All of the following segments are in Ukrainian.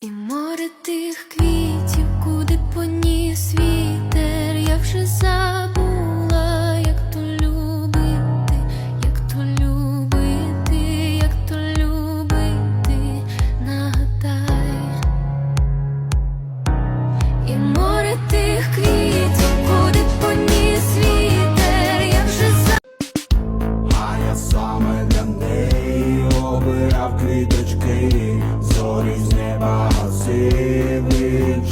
І море тих квітів, куди поніс вітер, я вже забула,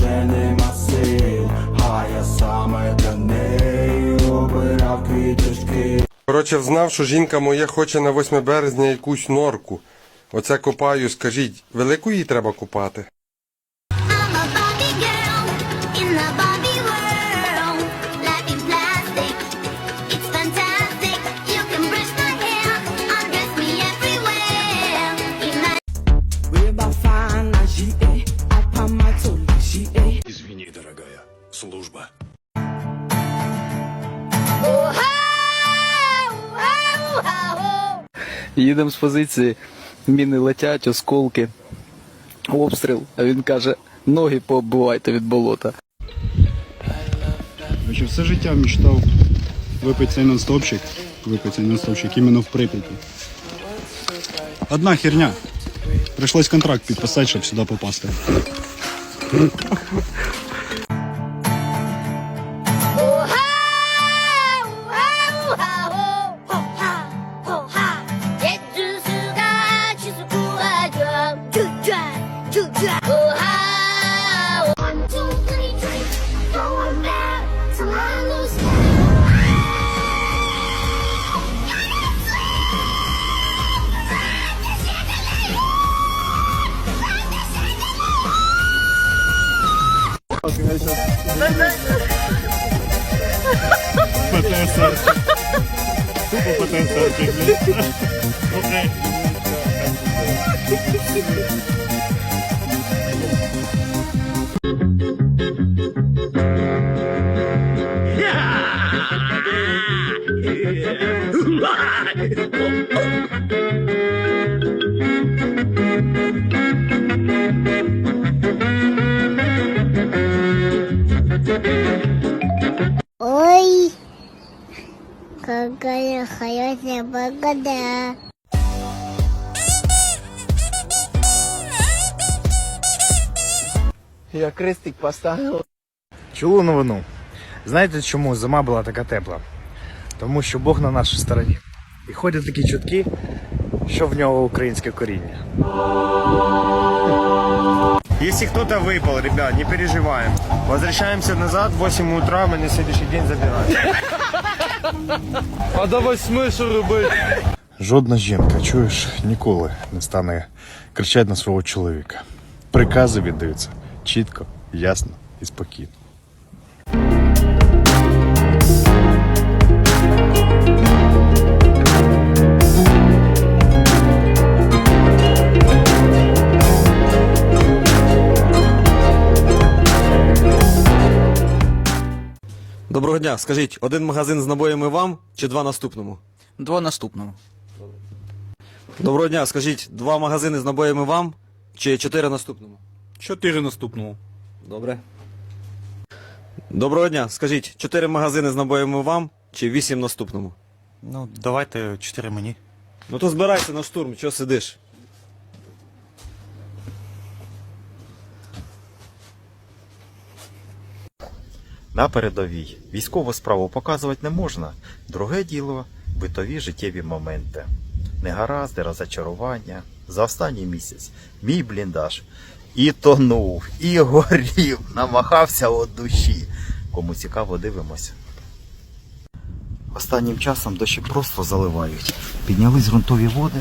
вже нема сил. А я саме для неї обирав квіточки. Коротше, взнав, що жінка моя хоче на 8 березня якусь норку. Оце копаю, скажіть, велику її треба купати? Їдемо з позиції, міни летять, осколки, обстріл, а він каже, ноги пооббивайте від болота. Все життя мечтав випити цей нонстопчик, випити цей нонстопчик іменно в Прип'яті. Одна херня. Прийшлось контракт підписати, щоб сюди попасти. pouco pra pensar o que é. O resto. Хорошая погода. Я крестик поставив. Чулу новину. Знаєте, чому зима була така тепла? Тому що Бог на нашій стороні. І ходять такі чутки, що в нього українське коріння. Если кто-то выпал, ребят, не переживаем. Возвращаемся назад, в 8 утра, мы на следующий день забираем. А до восьми робити? Жодна жінка, чуєш, ніколи не стане кричати на свого чоловіка. Прикази віддаються чітко, ясно і спокійно. Доброго дня. Скажіть, один магазин з набоями вам чи два наступному? Два наступному. Доброго дня. Скажіть, два магазини з набоями вам чи чотири наступному? Чотири наступного. Добре. Доброго дня. Скажіть, чотири магазини з набоями вам чи вісім наступному? Ну, давайте 4 мені. Ну то збирайся на штурм, чого сидиш? На передовій військову справу показувати не можна. Друге діло битові життєві моменти. Негаразди, розочарування. За останній місяць мій бліндаж і тонув, і горів, намахався від душі. Кому цікаво, дивимося. Останнім часом дощі просто заливають. Піднялись ґрунтові води.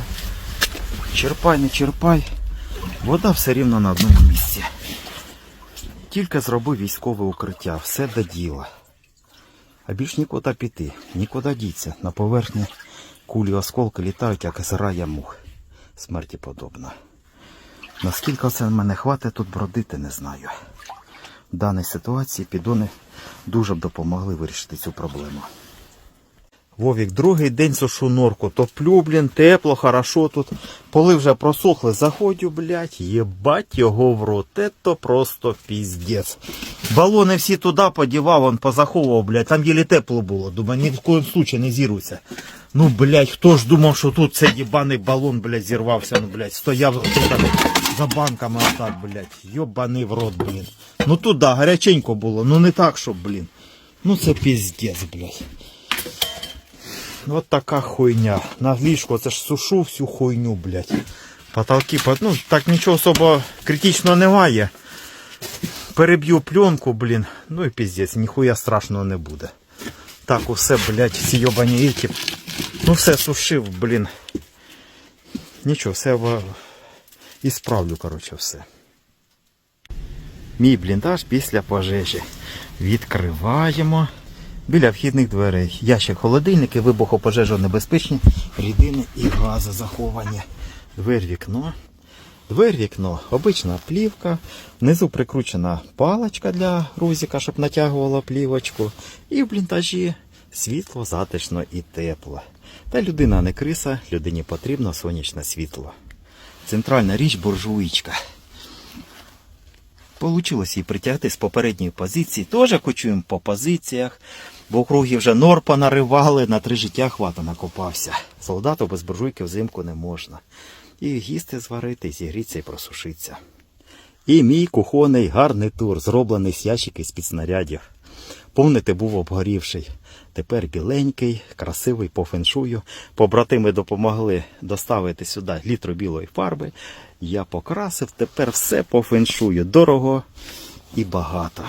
Черпай, не черпай. Вода все рівно на одному місці. Тільки зробив військове укриття, все до діла. А більш нікуди піти, нікуди діться. На поверхні кулі осколки літають, як зрая мух. Смерті подобна. Наскільки це мене хватить тут бродити, не знаю. В даній ситуації підони дуже б допомогли вирішити цю проблему. Вовік, другий день сушу норку. Топлю, блін, тепло, хорошо тут. Поли вже просохли, заходю, блядь, єбать його в рот. Ето просто піздець. Балони всі туди подівав, он позаховував, блядь, там єлі тепло було. Думаю, ні в коїм случаю не зіруйся. Ну, блядь, хто ж думав, що тут цей єбаний балон, блядь, зірвався, ну, блядь, стояв там, за банками отак, блядь. Йобаний в рот, блін. Ну туди, гаряченько було, ну не так, щоб, блін. Ну це піздець, блядь. Вот така хуйня. На ліжку це ж сушу всю хуйню, блядь. Потолки, по- ну так нічого особо критичного немає. Переб'ю пленку, блін. Ну і піздець, ніхуя страшного не буде. Так, усе, блядь, ці йобані віки. Ну все сушив, блін. Нічого, все і справлю, коротше, все. Мій бліндаж після пожежі. Відкриваємо. Біля вхідних дверей. Ящик холодильники, вибухопожежонебезпечні, рідини і гази заховані. Двер вікно. Двер вікно, обична плівка. Внизу прикручена паличка для грузика, щоб натягувала плівочку. І в бліндажі світло, затишно і тепло. Та людина не криса, людині потрібно сонячне світло. Центральна річ буржуїчка. Получилось її притягти з попередньої позиції. Теж кочуємо по позиціях, бо округи вже нор понаривали, на три життя хвата накопався. Солдату без буржуйки взимку не можна. І їсти зварити, зігріться і просушиться. І мій кухонний гарний тур, зроблений з ящиків з-під снарядів. Помните, був обгорівший. Тепер біленький, красивий по феншую. Побратими допомогли доставити сюди літру білої фарби. Я покрасив, тепер все по феншую. Дорого і багато.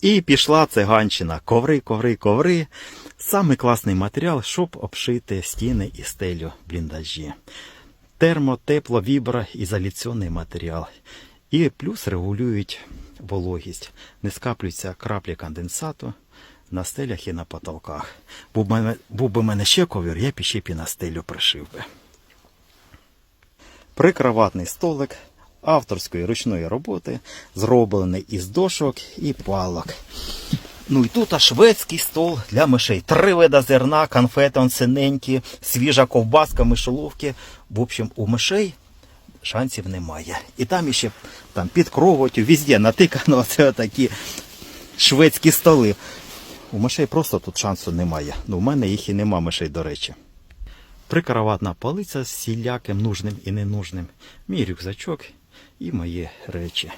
І пішла циганщина. Коври, коври, коври. Саме класний матеріал, щоб обшити стіни і стелю бліндажі. Термо, тепло, вібра, ізоляційний матеріал. І плюс регулюють вологість. Не скаплюються краплі конденсату на стелях і на потолках. Був, би мене- був би мене ще ковір, я б ще б і на стелю пришив би. Прикроватний столик авторської ручної роботи, зроблений із дошок і палок. Ну і тут а шведський стол для мишей. Три вида зерна, конфети он синенькі, свіжа ковбаска, мишоловки. В общем, у мишей шансів немає. І там іще там, під кровотю, везде натикано оце такі шведські столи. У мишей просто тут шансу немає. Ну, в мене їх і нема мишей, до речі. Прикроватна полиця з всіляким нужним і ненужним. Мій рюкзачок і мої речі.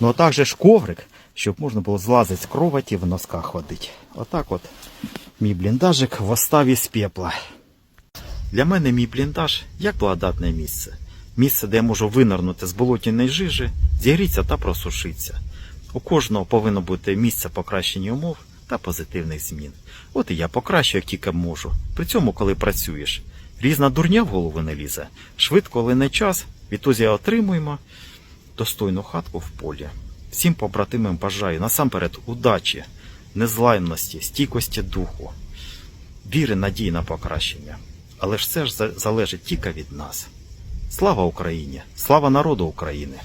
Ну а також коврик, щоб можна було злазити з кроваті в носках ходити. Отак от мій бліндажик в оставі з пепла. Для мене мій бліндаж як благодатне місце. Місце, де я можу винирнути з болотяної жижі, зігрітися та просушитися. У кожного повинно бути місце покращення умов та позитивних змін. От і я покращу, як тільки можу. При цьому, коли працюєш, різна дурня в голову не лізе. Швидко, але не час, відтоді отримуємо достойну хатку в полі. Всім побратимам бажаю насамперед удачі, незламності, стійкості духу, віри, надії на покращення. Але ж це ж залежить тільки від нас. Слава Україні! Слава народу України!